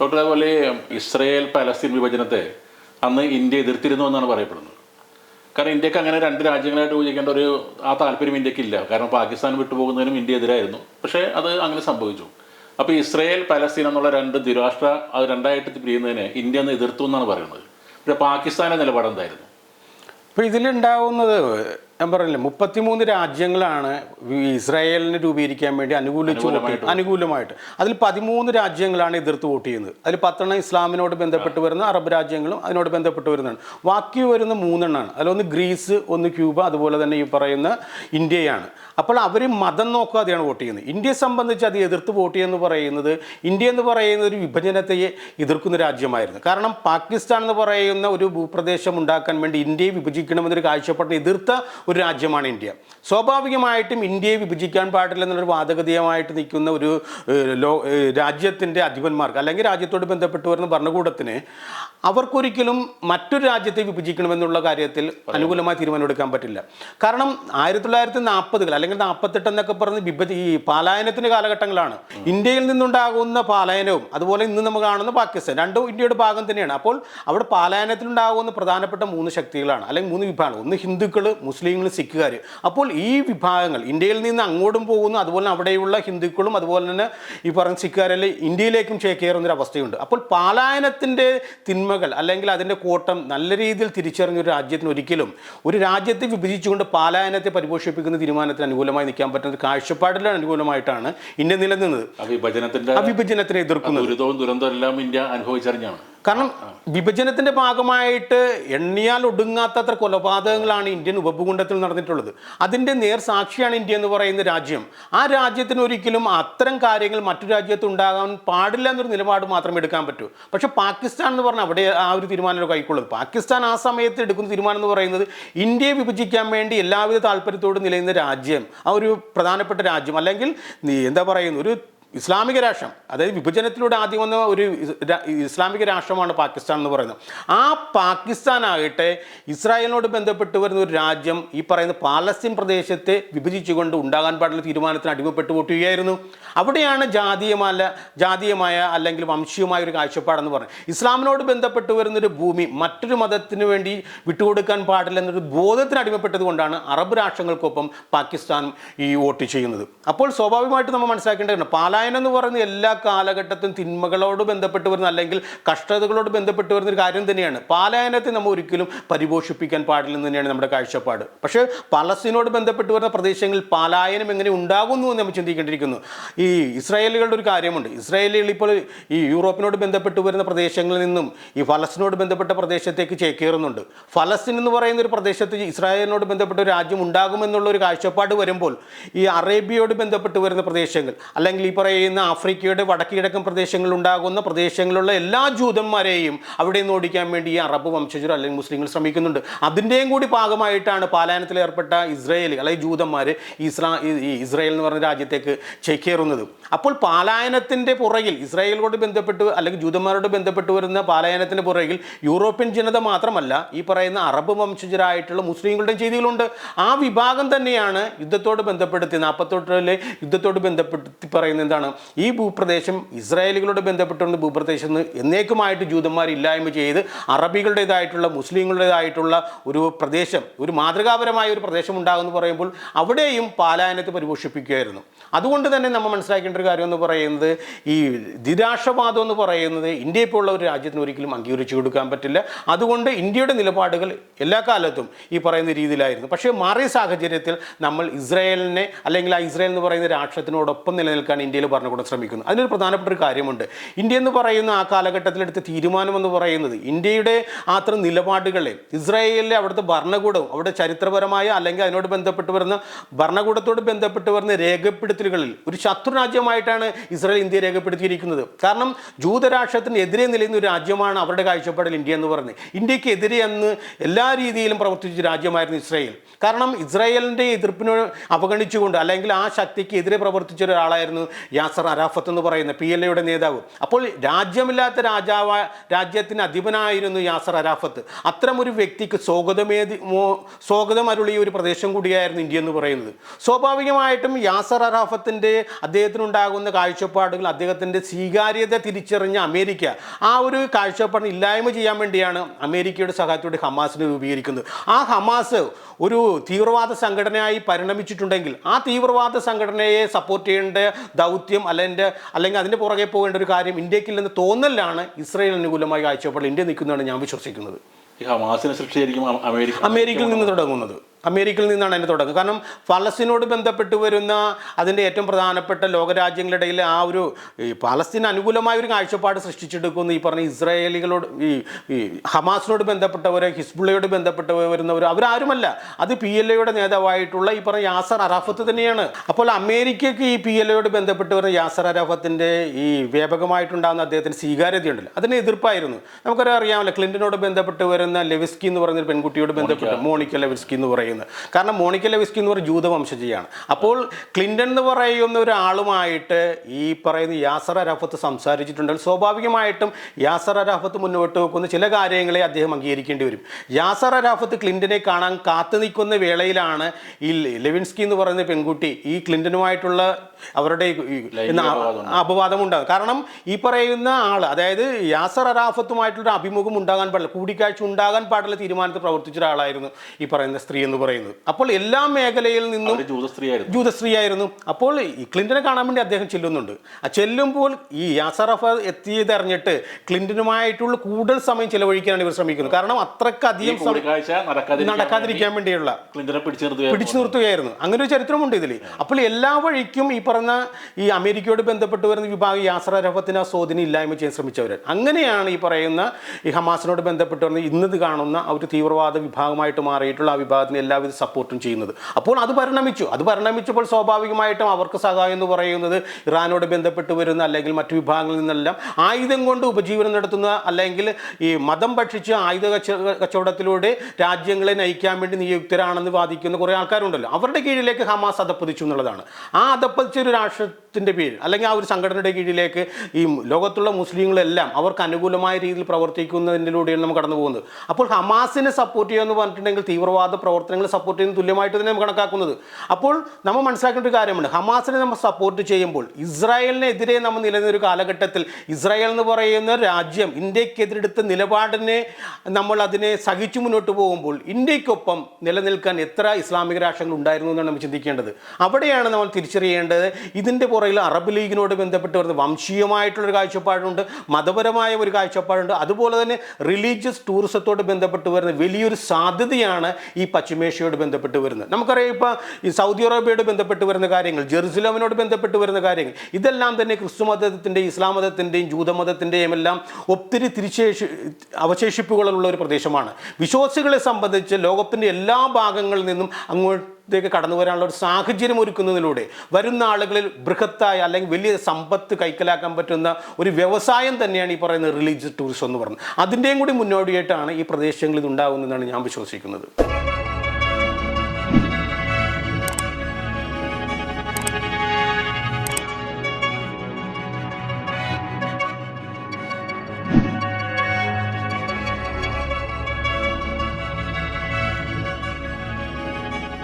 Doctor അതുപോലെ Israel Palestine വിഭജനത്തെ അന്ന് India എതിർത്തിരുന്നു എന്നാണ് പറയപ്പെടുന്നത്. കാരണം ഇന്ത്യയ്ക്ക് അങ്ങനെ രണ്ട് രാജ്യങ്ങളായിട്ട് വിഭജിക്കേണ്ട ഒരു ആ താല്പര്യം ഇന്ത്യക്കില്ല. കാരണം പാകിസ്ഥാൻ വിട്ടുപോകുന്നതിനും ഇന്ത്യ എതിരായിരുന്നു. പക്ഷേ അത് അങ്ങനെ സംഭവിച്ചു. അപ്പോൾ ഇസ്രയേൽ പലസ്തീൻ എന്നുള്ള രണ്ട് ദ്വിരാഷ്ട്ര അത് രണ്ടായിട്ട് പിരിയുന്നതിനെ ഇന്ത്യ എന്ന് എതിർത്തു എന്നാണ് പറയുന്നത്. പക്ഷേ പാകിസ്ഥാന്റെ നിലപാട് എന്തായിരുന്നു അപ്പോൾ ഇതിലുണ്ടാവുന്നത് ഞാൻ പറഞ്ഞില്ലേ മുപ്പത്തിമൂന്ന് രാജ്യങ്ങളാണ് ഇസ്രായേലിനെ രൂപീകരിക്കാൻ വേണ്ടി അനുകൂലിച്ചു വോട്ട് അനുകൂലമായിട്ട് അതിൽ പതിമൂന്ന് രാജ്യങ്ങളാണ് എതിർത്ത് വോട്ട് ചെയ്യുന്നത്. അതിൽ പത്തെണ്ണം ഇസ്ലാമിനോട് ബന്ധപ്പെട്ട് വരുന്ന അറബ് രാജ്യങ്ങളും അതിനോട് ബന്ധപ്പെട്ട് വരുന്നതാണ് ബാക്കി വരുന്ന മൂന്നെണ്ണമാണ് അതിലൊന്ന് ഗ്രീസ് ഒന്ന് ക്യൂബ അതുപോലെ തന്നെ ഈ പറയുന്ന ഇന്ത്യയാണ്. അപ്പോൾ അവർ മതം നോക്കാതെയാണ് വോട്ട് ചെയ്യുന്നത്. ഇന്ത്യയെ സംബന്ധിച്ച് അത് എതിർത്ത് വോട്ട് ചെയ്യുന്നു പറയുന്നത് ഇന്ത്യ എന്ന് പറയുന്ന ഒരു വിഭജനത്തെ എതിർക്കുന്ന രാജ്യമായിരുന്നു. കാരണം പാകിസ്ഥാൻ എന്ന് പറയുന്ന ഒരു ഭൂപ്രദേശം ഉണ്ടാക്കാൻ വേണ്ടി ഇന്ത്യയെ വിഭജിക്കണമെന്നൊരു കാഴ്ചപ്പാട് എതിർത്ത ഒരു രാജ്യമാണ് ഇന്ത്യ. സ്വാഭാവികമായിട്ടും ഇന്ത്യയെ വിഭജിക്കാൻ പാടില്ല എന്നൊരു വാദഗതിയമായിട്ട് നിൽക്കുന്ന ഒരു ലോ രാജ്യത്തിന്റെ അധിപന്മാർക്ക് അല്ലെങ്കിൽ രാജ്യത്തോട് ബന്ധപ്പെട്ട് വരുന്ന ഭരണകൂടത്തിന് അവർക്കൊരിക്കലും മറ്റൊരു രാജ്യത്തെ വിഭജിക്കണമെന്നുള്ള കാര്യത്തിൽ അനുകൂലമായി തീരുമാനമെടുക്കാൻ പറ്റില്ല. കാരണം ആയിരത്തി തൊള്ളായിരത്തി നാൽപ്പതുകൾ അല്ലെങ്കിൽ നാൽപ്പത്തെട്ട് എന്നൊക്കെ പറഞ്ഞ് വിഭജ ഈ പാലായനത്തിന് കാലഘട്ടങ്ങളാണ്. ഇന്ത്യയിൽ നിന്നുണ്ടാകുന്ന പാലായനവും അതുപോലെ ഇന്ന് നമ്മൾ കാണുന്ന പാകിസ്ഥാൻ രണ്ടും ഇന്ത്യയുടെ ഭാഗം തന്നെയാണ്. അപ്പോൾ അവിടെ പാലായനത്തിലുണ്ടാകുന്ന പ്രധാനപ്പെട്ട മൂന്ന് ശക്തികളാണ് അല്ലെങ്കിൽ മൂന്ന് വിഭാഗങ്ങൾ. ഒന്ന് ഹിന്ദുക്കൾ മുസ്ലിങ്ങൾ സിഖുകാർ അപ്പോൾ ഈ വിഭാഗങ്ങൾ ഇന്ത്യയിൽ നിന്ന് അങ്ങോട്ടും പോകുന്നു. അതുപോലെ അവിടെയുള്ള ഹിന്ദുക്കളും അതുപോലെ തന്നെ ഈ പറഞ്ഞ സിഖുകാരെല്ലാം ഇന്ത്യയിലേക്കും ചേക്കേറുന്ന ഒരു അവസ്ഥയുണ്ട് അപ്പോൾ പാലായനത്തിന്റെ തിന്മകൾ അല്ലെങ്കിൽ അതിന്റെ കൂട്ടം നല്ല രീതിയിൽ തിരിച്ചറിഞ്ഞ ഒരു രാജ്യത്തിന് ഒരിക്കലും ഒരു രാജ്യത്തെ വിഭജിച്ചുകൊണ്ട് പാലായനത്തെ പരിപോഷിപ്പിക്കുന്ന തീരുമാനത്തിന് അനുകൂലമായി നിൽക്കാൻ പറ്റുന്ന ഒരു കാഴ്ചപ്പാടിലാണ് അനുകൂലമായിട്ടാണ് ഇന്ത്യ നിലനിന്നത്. വിഭജനത്തിന്റെ വിഭജനത്തിനെ എതിർക്കുന്നത്. ദുരിതവും ദുരന്തവും എല്ലാം ഇന്ത്യ അനുഭവിച്ചറിഞ്ഞാണ്. കാരണം വിഭജനത്തിന്റെ ഭാഗമായിട്ട് എണ്ണിയാൽ ഒടുങ്ങാത്തത്ര കൊലപാതകങ്ങളാണ് ഇന്ത്യൻ ഉപഭൂഖണ്ഡത്തിൽ നടന്നിട്ടുള്ളത്. അതിന്റെ നേർ സാക്ഷിയാണ് ഇന്ത്യ എന്ന് പറയുന്ന രാജ്യം. ആ രാജ്യത്തിന് ഒരിക്കലും അത്തരം കാര്യങ്ങൾ മറ്റു രാജ്യത്ത് ഉണ്ടാകാൻ പാടില്ല എന്നൊരു നിലപാട് മാത്രമേ എടുക്കാൻ പറ്റൂ. പക്ഷെ പാകിസ്ഥാൻ എന്ന് പറഞ്ഞാൽ അവിടെ ആ ഒരു തീരുമാനം കൈക്കൊള്ളത് പാകിസ്ഥാൻ ആ സമയത്ത് എടുക്കുന്ന തീരുമാനം എന്ന് പറയുന്നത് ഇന്ത്യയെ വിഭജിക്കാൻ വേണ്ടി എല്ലാവിധ താല്പര്യത്തോടും നിലയുന്ന രാജ്യം ആ ഒരു പ്രധാനപ്പെട്ട രാജ്യം. അല്ലെങ്കിൽ എന്താ പറയുന്ന ഒരു ഇസ്ലാമിക രാഷ്ട്രം അതായത് വിഭജനത്തിലൂടെ ആദ്യം വന്ന ഒരു ഇസ്ലാമിക രാഷ്ട്രമാണ് പാകിസ്ഥാൻ എന്ന് പറയുന്നത്. ആ പാകിസ്ഥാനാകട്ടെ ഇസ്രായേലിനോട് ബന്ധപ്പെട്ട് വരുന്ന ഒരു രാജ്യം ഈ പറയുന്ന പാലസ്തീൻ പ്രദേശത്തെ വിഭജിച്ചുകൊണ്ട് ഉണ്ടാകാൻ പാടുള്ള തീരുമാനത്തിന് അടിമപ്പെട്ട് പോട്ടുകയായിരുന്നു അവിടെയാണ് ജാതീയമല്ല ജാതീയമായ അല്ലെങ്കിൽ വംശീയമായ ഒരു കാഴ്ചപ്പാടെന്ന് പറയുന്നത് ഇസ്ലാമിനോട് ബന്ധപ്പെട്ട് വരുന്നൊരു ഭൂമി മറ്റൊരു മതത്തിന് വേണ്ടി വിട്ടുകൊടുക്കാൻ പാടില്ല എന്നൊരു ബോധത്തിന് അടിമപ്പെട്ടത് കൊണ്ടാണ് അറബ് രാഷ്ട്രങ്ങൾക്കൊപ്പം പാകിസ്ഥാൻ ഈ വോട്ട് ചെയ്യുന്നത്. അപ്പോൾ സ്വാഭാവികമായിട്ട് നമ്മൾ മനസ്സിലാക്കേണ്ടതാണ് പാലായനം എന്ന് പറയുന്നത് എല്ലാ കാലഘട്ടത്തും തിന്മകളോട് ബന്ധപ്പെട്ട് വരുന്ന അല്ലെങ്കിൽ കഷ്ടതകളോട് ബന്ധപ്പെട്ട് വരുന്ന ഒരു കാര്യം തന്നെയാണ്. പാലായനത്തെ നമ്മൾ ഒരിക്കലും പരിപോഷിപ്പിക്കാൻ പാടില്ലെന്ന് തന്നെയാണ് നമ്മുടെ കാഴ്ചപ്പാട്. പക്ഷേ പലസ്തീനോട് ബന്ധപ്പെട്ട് വരുന്ന പ്രദേശങ്ങളിൽ പാലായനം എങ്ങനെ ഉണ്ടാകുന്നു എന്ന് നമ്മൾ ചിന്തിക്കേണ്ടിയിരിക്കുന്നു. ഈ ഇസ്രായേലുകളുടെ ഒരു കാര്യമുണ്ട്. ഇസ്രായേലുകൾ ഇപ്പോൾ ഈ യൂറോപ്പിനോട് ബന്ധപ്പെട്ട് വരുന്ന പ്രദേശങ്ങളിൽ നിന്നും ഈ ഫലസ്തീനോട് ബന്ധപ്പെട്ട പ്രദേശത്തേക്ക് ചേക്കേറുന്നുണ്ട് ഫലസ്തീൻ എന്ന് പറയുന്ന ഒരു പ്രദേശത്ത് ഇസ്രായേലിനോട് ബന്ധപ്പെട്ട ഒരു രാജ്യം ഉണ്ടാകുമെന്നുള്ള ഒരു കാഴ്ചപ്പാട് വരുമ്പോൾ ഈ അറേബ്യയോട് ബന്ധപ്പെട്ട് വരുന്ന പ്രദേശങ്ങൾ അല്ലെങ്കിൽ ഈ പറയുന്ന ആഫ്രിക്കയുടെ വടക്കിഴക്കൻ പ്രദേശങ്ങളിൽ ഉണ്ടാകുന്ന പ്രദേശങ്ങളിലുള്ള എല്ലാ ജൂതന്മാരെയും അവിടെ നിന്ന് ഓടിക്കാൻ വേണ്ടി ഈ അറബ് വംശജർ അല്ലെങ്കിൽ മുസ്ലിങ്ങൾ ശ്രമിക്കുന്നുണ്ട്. അതിന്റെയും കൂടി ഭാഗമായിട്ടാണ് പാലായനത്തിൽ ഏർപ്പെട്ട ഇസ്രയേൽ അല്ലെങ്കിൽ ജൂതന്മാർ ഇസ്ലാ ഇസ്രായേൽ എന്ന് പറഞ്ഞ രാജ്യത്തേക്ക് ചേക്കേറുന്നത്. അപ്പോൾ പാലായനത്തിന്റെ പുറകിൽ ഇസ്രായേലിനോട് ബന്ധപ്പെട്ട് അല്ലെങ്കിൽ ജൂതന്മാരോട് ബന്ധപ്പെട്ട് വരുന്ന പാലായനത്തിന്റെ പുറകിൽ യൂറോപ്യൻ ജനത മാത്രമല്ല ഈ പറയുന്ന അറബ് വംശജരായിട്ടുള്ള മുസ്ലിങ്ങളുടെയും ചെയ്തികളുണ്ട്. ആ വിഭാഗം തന്നെയാണ് യുദ്ധത്തോട് ബന്ധപ്പെടുത്തി നാൽപ്പത്തൊട്ടിലെ യുദ്ധത്തോട് ബന്ധപ്പെടുത്തി പറയുന്നത് എന്താണ്? ഈ ഭൂപ്രദേശം ഇസ്രായേലുകളോട് ബന്ധപ്പെട്ടുകൊണ്ട് ഭൂപ്രദേശം എന്ന് എന്നേക്കുമായിട്ട് ജൂതന്മാർ ഇല്ലായ്മ ചെയ്ത് അറബികളുടേതായിട്ടുള്ള മുസ്ലിങ്ങളുടേതായിട്ടുള്ള ഒരു പ്രദേശം ഒരു മാതൃകാപരമായ ഒരു പ്രദേശം ഉണ്ടാകുമെന്ന് പറയുമ്പോൾ അവിടെയും പാലായനത്തെ പരിപോഷിപ്പിക്കുകയായിരുന്നു. അതുകൊണ്ട് തന്നെ നമ്മൾ മനസ്സിലാക്കേണ്ട ഒരു കാര്യം എന്ന് പറയുന്നത് ഈ ദ്വിരാഷ്ട്രവാദം എന്ന് പറയുന്നത് ഇന്ത്യയെ പോലുള്ള ഒരു രാജ്യത്തിന് ഒരിക്കലും അംഗീകരിച്ചു കൊടുക്കാൻ പറ്റില്ല. അതുകൊണ്ട് ഇന്ത്യയുടെ നിലപാടുകൾ എല്ലാ കാലത്തും ഈ പറയുന്ന രീതിയിലായിരുന്നു. പക്ഷേ മാറിയ സാഹചര്യത്തിൽ നമ്മൾ ഇസ്രായേലിനെ അല്ലെങ്കിൽ ആ ഇസ്രായേൽ എന്ന് പറയുന്ന രാഷ്ട്രത്തിനോടൊപ്പം നിലനിൽക്കാൻ ഇന്ത്യയിൽ ഭരണകൂടം ശ്രമിക്കുന്നു. അതിനൊരു പ്രധാനപ്പെട്ട ഒരു കാര്യമുണ്ട്. ഇന്ത്യ എന്ന് പറയുന്ന ആ കാലഘട്ടത്തിലെടുത്ത തീരുമാനം എന്ന് പറയുന്നത് ഇന്ത്യയുടെ അത്തരം നിലപാടുകളെ ഇസ്രായേലിലെ അവിടുത്തെ ഭരണകൂടവും അവിടെ ചരിത്രപരമായ അല്ലെങ്കിൽ അതിനോട് ബന്ധപ്പെട്ട് വരുന്ന ഭരണകൂടത്തോട് ബന്ധപ്പെട്ട് വരുന്ന രേഖപ്പെടുത്തലുകളിൽ ഒരു ശത്രു രാജ്യമായിട്ടാണ് ഇസ്രായേൽ ഇന്ത്യ രേഖപ്പെടുത്തിയിരിക്കുന്നത്. കാരണം ജൂതരാഷ്ട്രത്തിന് എതിരെ നിലയുന്ന ഒരു രാജ്യമാണ് അവരുടെ കാഴ്ചപ്പാടിൽ ഇന്ത്യ എന്ന് പറയുന്നത്. ഇന്ത്യയ്ക്ക് എതിരെ എന്ന് എല്ലാ രീതിയിലും പ്രവർത്തിച്ച രാജ്യമായിരുന്നു ഇസ്രായേൽ. കാരണം ഇസ്രായേലിന്റെ എതിർപ്പിനെ അവഗണിച്ചുകൊണ്ട് അല്ലെങ്കിൽ ആ ശക്തിക്ക് എതിരെ പ്രവർത്തിച്ച ഒരാളായിരുന്നു യാസർ അറാഫത്ത് എന്ന് പറയുന്ന പി എൽ എയുടെ നേതാവ്. അപ്പോൾ രാജ്യമില്ലാത്ത രാജാവ രാജ്യത്തിന് അധിപനായിരുന്നു യാസർ അറാഫത്ത് അത്തരം ഒരു വ്യക്തിക്ക് സ്വാഗതമേതി സ്വാഗതം അരുളിയ ഒരു പ്രദേശം കൂടിയായിരുന്നു ഇന്ത്യ എന്ന് പറയുന്നത്. സ്വാഭാവികമായിട്ടും യാസർ അറാഫത്തിന്റെ അദ്ദേഹത്തിനുണ്ടാകുന്ന കാഴ്ചപ്പാടുകൾ അദ്ദേഹത്തിന്റെ സ്വീകാര്യത തിരിച്ചറിഞ്ഞ അമേരിക്ക ആ ഒരു കാഴ്ചപ്പാടിന് ഇല്ലായ്മ ചെയ്യാൻ വേണ്ടിയാണ് അമേരിക്കയുടെ സഹായത്തോടെ ഹമാസിനെ രൂപീകരിക്കുന്നത്. ആ ഹമാസ് ഒരു തീവ്രവാദ സംഘടനയായി പരിണമിച്ചിട്ടുണ്ടെങ്കിൽ ആ തീവ്രവാദ സംഘടനയെ സപ്പോർട്ട് ചെയ്യേണ്ട ദൗത്യം അല്ലെങ്കിൽ അല്ലെങ്കിൽ അതിന്റെ പുറകെ പോകേണ്ട ഒരു കാര്യം ഇന്ത്യക്കില്ലെന്ന് തോന്നലാണ് ഇസ്രയേൽ അനുകൂലമായി കാഴ്ചപ്പാടിൽ ഇന്ത്യ നിൽക്കുന്നതാണ് ഞാൻ വിശ്വസിക്കുന്നത്. ഈ ഹമാസിനെ സൃഷ്ടിയായിരിക്കും അമേരിക്ക. അമേരിക്കയിൽ നിന്ന് തുടങ്ങുന്നത്. അമേരിക്കയിൽ നിന്നാണ് അതിന് തുടക്കം. കാരണം ഫലസ്തീനോട് ബന്ധപ്പെട്ട് വരുന്ന അതിന്റെ ഏറ്റവും പ്രധാനപ്പെട്ട ലോകരാജ്യങ്ങളിടയിൽ ആ ഒരു ഈ പലസ്തീൻ അനുകൂലമായ ഒരു കാഴ്ചപ്പാട് സൃഷ്ടിച്ചെടുക്കുന്ന. ഈ പറഞ്ഞ ഇസ്രായേലികളോട് ഈ ഈ ഹമാസിനോട് ബന്ധപ്പെട്ടവർ ഹിസ്ബുള്ളയോട് ബന്ധപ്പെട്ടവർ വരുന്നവർ അവരാരുമല്ല. അത് പി എൽ എയുടെ നേതാവായിട്ടുള്ള ഈ പറഞ്ഞ യാസർ അറാഫത്ത് തന്നെയാണ്. അപ്പോൾ അമേരിക്കയ്ക്ക് ഈ പി എൽ എയോട് ബന്ധപ്പെട്ട് വരുന്ന യാസർ അറാഫത്തിന്റെ ഈ വ്യാപകമായിട്ടുണ്ടാകുന്ന അദ്ദേഹത്തിന് സ്വീകാര്യതയുണ്ടല്ലോ. അതിന് എതിർപ്പായിരുന്നു. നമുക്കറിയാം അറിയാമല്ലോ ക്ലിന്റനോട് ബന്ധപ്പെട്ട് വരുന്ന ലെവിസ്കി എന്ന് പറയുന്ന ഒരു പെൺകുട്ടിയോട് ബന്ധപ്പെട്ട്. മോണിക്ക. ലെവിസ്കി എന്ന് പറയുന്നത് കാരണം മോണിക്ക ലെവിസ്കി എന്ന് പറയുന്ന ജൂതവംശജയാണ് അപ്പോൾ ക്ലിന്റൺ എന്ന് പറയുന്ന ഒരാളുമായിട്ട് ഈ പറയുന്ന യാസർ അരാഫത്ത് സംസാരിച്ചിട്ടുണ്ടെങ്കിൽ സ്വാഭാവികമായിട്ടും യാസർ അരാഫത്ത് മുന്നോട്ട് വെക്കുന്ന ചില കാര്യങ്ങളെ അദ്ദേഹം അംഗീകരിക്കേണ്ടി വരും. യാസർ അരാഫത്ത് ക്ലിന്റനെ കാണാൻ കാത്തു നിൽക്കുന്ന വേളയിലാണ് ഈ ലെവിൻസ്കി എന്ന് പറയുന്ന പെൺകുട്ടി ഈ ക്ലിന്റനുമായിട്ടുള്ള അവരുടെ അപവാദം ഉണ്ടാകും കാരണം ഈ പറയുന്ന ആൾ അതായത് യാസർ അറാഫത്തുമായിട്ടുള്ള അഭിമുഖം ഉണ്ടാകാൻ പാടില്ല കൂടിക്കാഴ്ച ഉണ്ടാകാൻ പാടില്ല തീരുമാനത്തിൽ പ്രവർത്തിച്ച ഒരാളായിരുന്നു ഈ പറയുന്ന സ്ത്രീ എന്ന് പറയുന്നത്. അപ്പോൾ എല്ലാ മേഖലയിൽ നിന്നും ജൂതശ്രീ ആയിരുന്നു ജൂതസ്ത്രീയായിരുന്നു. അപ്പോൾ ഈ ക്ലിന്റനെ കാണാൻ വേണ്ടി അദ്ദേഹം ചെല്ലുന്നുണ്ട്. ആ ചെല്ലുമ്പോൾ ഈ യാസർ എത്തിയത് എത്തിയതറിഞ്ഞിട്ട് ക്ലിന്റനുമായിട്ടുള്ള കൂടുതൽ സമയം ചെലവഴിക്കാനാണ് ഇവർ ശ്രമിക്കുന്നത്. കാരണം അത്രക്കധികം അധികം നടക്കാതിരിക്കാൻ വേണ്ടിയുള്ള പിടിച്ചു നിർത്തുകയായിരുന്നു. അങ്ങനെ ഒരു ചരിത്രമുണ്ട് ഇതിൽ അപ്പോൾ എല്ലാ വഴിക്കും ഈ പറഞ്ഞ ഈ അമേരിക്കയോട് ബന്ധപ്പെട്ട് വരുന്ന വിഭാഗം യാസർ അരഫത്തിന് ആ സ്വാധീനം ഇല്ലായ്മ ചെയ്യാൻ ശ്രമിച്ചവർ അങ്ങനെയാണ് ഈ പറയുന്ന ഈ ഹമാസിനോട് ബന്ധപ്പെട്ട് വരുന്ന ഇന്നത് കാണുന്ന ഒരു തീവ്രവാദ വിഭാഗമായിട്ട് മാറിയിട്ടുള്ള ആ വിഭാഗത്തിന് എല്ലാവിധ സപ്പോർട്ടും ചെയ്യുന്നത്. അപ്പോൾ അത് പരിണമിച്ചു. അത് പരിണമിച്ചപ്പോൾ സ്വാഭാവികമായിട്ടും അവർക്ക് സഹായം എന്ന് പറയുന്നത് ഇറാനോട് ബന്ധപ്പെട്ട് വരുന്ന അല്ലെങ്കിൽ മറ്റു വിഭാഗങ്ങളിൽ നിന്നെല്ലാം ആയുധം കൊണ്ട് ഉപജീവനം നടത്തുന്ന അല്ലെങ്കിൽ ഈ മതം ഭക്ഷിച്ച് ആയുധ കച്ച കച്ചവടത്തിലൂടെ രാജ്യങ്ങളെ നയിക്കാൻ വേണ്ടി നിയുക്തരാണെന്ന് വാദിക്കുന്ന കുറേ ആൾക്കാരുണ്ടല്ലോ. അവരുടെ കീഴിലേക്ക് ഹമാസ് അധപ്പതിച്ചു എന്നുള്ളതാണ്. ആ അധപ്പതിച്ച ഒരു രാഷ്ട്രത്തിന്റെ പേരിൽ അല്ലെങ്കിൽ ആ ഒരു സംഘടനയുടെ കീഴിലേക്ക് ഈ ലോകത്തുള്ള മുസ്ലിങ്ങളെല്ലാം അവർക്ക് അനുകൂലമായ രീതിയിൽ പ്രവർത്തിക്കുന്നതിലൂടെയാണ് നമ്മൾ കടന്നു പോകുന്നത്. അപ്പോൾ ഹമാസിനെ സപ്പോർട്ട് ചെയ്യുക എന്ന് പറഞ്ഞിട്ടുണ്ടെങ്കിൽ തീവ്രവാദ പ്രവർത്തനങ്ങൾ സപ്പോർട്ട് ചെയ്യുന്ന തുല്യമായിട്ട് തന്നെ നമ്മൾ കണക്കാക്കുന്നത്. അപ്പോൾ നമ്മൾ മനസ്സിലാക്കേണ്ട ഒരു കാര്യമുണ്ട്. ഹമാസിനെ നമ്മൾ സപ്പോർട്ട് ചെയ്യുമ്പോൾ ഇസ്രായേലിനെതിരെ നമ്മൾ നിലനിന്ന ഒരു കാലഘട്ടത്തിൽ ഇസ്രായേൽ എന്ന് പറയുന്ന രാജ്യം ഇന്ത്യക്കെതിരെടുത്ത നിലപാടിനെ നമ്മൾ അതിനെ സഹിച്ചു മുന്നോട്ട് പോകുമ്പോൾ ഇന്ത്യക്കൊപ്പം നിലനിൽക്കാൻ എത്ര ഇസ്ലാമിക രാഷ്ട്രങ്ങൾ ഉണ്ടായിരുന്നു എന്നാണ് നമ്മൾ ചിന്തിക്കേണ്ടത്. അവിടെയാണ് നമ്മൾ തിരിച്ചറിയേണ്ടത്. ഇതിന്റെ പുറകിൽ അറബ് ലീഗിനോട് ബന്ധപ്പെട്ട് വരുന്ന വംശീയമായിട്ടുള്ളൊരു കാഴ്ചപ്പാടുണ്ട് മതപരമായ ഒരു കാഴ്ചപ്പാടുണ്ട്. അതുപോലെ തന്നെ റിലീജിയസ് ടൂറിസത്തോട് ബന്ധപ്പെട്ട് വരുന്ന വലിയൊരു സാധ്യതയാണ് ഈ പശ്ചിമേഷ്യയോട് ബന്ധപ്പെട്ട് വരുന്നത്. നമുക്കറിയാം ഇപ്പോൾ ഈ സൗദി അറേബ്യയോട് ബന്ധപ്പെട്ട് വരുന്ന കാര്യങ്ങൾ ജെറുസലമിനോട് ബന്ധപ്പെട്ട് വരുന്ന കാര്യങ്ങൾ ഇതെല്ലാം തന്നെ ക്രിസ്തു മതത്തിന്റെയും ഇസ്ലാം മതത്തിന്റെയും ജൂതമതത്തിന്റെയും എല്ലാം ഒത്തിരി തിരിശേഷി അവശേഷിപ്പുകളുള്ള ഒരു പ്രദേശമാണ്. വിശ്വാസികളെ സംബന്ധിച്ച് ലോകത്തിന്റെ എല്ലാ ഭാഗങ്ങളിൽ നിന്നും അങ്ങോട്ടേക്ക് കടന്നു വരാനുള്ള ഒരു സാഹചര്യം ഒരുക്കുന്നതിലൂടെ വരുന്ന ആളുകളിൽ ബൃഹത്തായ അല്ലെങ്കിൽ വലിയ സമ്പത്ത് കൈക്കലാക്കാൻ പറ്റുന്ന ഒരു വ്യവസായം തന്നെയാണ് ഈ പറയുന്ന റിലീജിയസ് ടൂറിസം എന്ന് പറയുന്നത്. അതിന്റെയും കൂടി മുന്നോടിയായിട്ടാണ് ഈ പ്രദേശങ്ങളിൽ ഉണ്ടാകുന്നതെന്നാണ് ഞാൻ വിശ്വസിക്കുന്നത്.